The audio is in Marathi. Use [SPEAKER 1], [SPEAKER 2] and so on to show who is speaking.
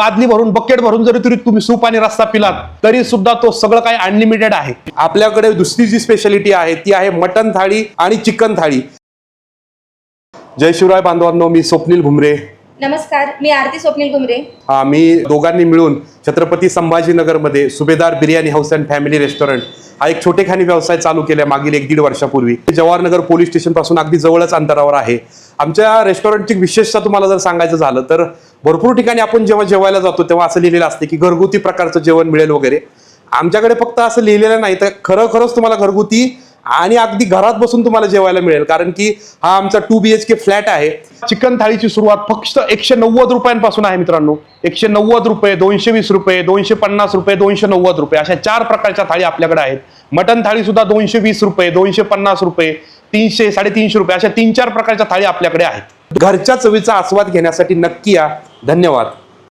[SPEAKER 1] बादली भरून बकेट भरून जरी तरी तुम्ही सूप आणि रस्ता पिलात तरी सुद्धा तो सगळं काही अनलिमिटेड आहे. आपल्याकडे दुसरी जी स्पेशालिटी आहे ती आहे मटन थाळी आणि चिकन थाळी. जय शिवराय बांधवांनो मी स्वप्नील भुमरे.
[SPEAKER 2] नमस्कार मी आरती स्वप्नील घुमरे.
[SPEAKER 1] आम्ही दोघांनी मिळून Chhatrapati संभाजीनगरमध्ये Subhedar biryani house and family restaurant हा एक छोटेखानी व्यवसाय चालू केला मागील एक दीड वर्षापूर्वी. जवाहरनगर पोलीस स्टेशनपासून अगदी जवळच अंतरावर आहे. आमच्या रेस्टॉरंटची विशेषता तुम्हाला जर सांगायचं झालं तर भरपूर ठिकाणी आपण जेव्हा जेवायला जातो तेव्हा असं लिहिलेलं असते की घरगुती प्रकारचं जेवण मिळेल वगैरे. आमच्याकडे फक्त असं लिहिलेलं नाही तर खरं खरंच तुम्हाला घरगुती आणि अगदी घरात बसून तुम्हाला जेवायला मिळेल. कारण की हा आमचा two B H K flat आहे. चिकन थाळीची सुरुवात फक्त एकशे नव्वद रुपयांपासून आहे मित्रांनो. एकशे नव्वद रुपये दोनशे वीस रुपये दोनशे पन्नास रुपये दोनशे नव्वद रुपये. अशा चार प्रकारच्या थाळी आपल्याकडे आहेत. मटन थाळी सुद्धा दोनशे वीस रुपये दोनशे पन्नास रुपये तीनशे साडेतीनशे रुपये. अशा तीन चार प्रकारच्या थाळी आपल्याकडे आहेत. घरच्या चवीचा आस्वाद घेण्यासाठी नक्की या. धन्यवाद.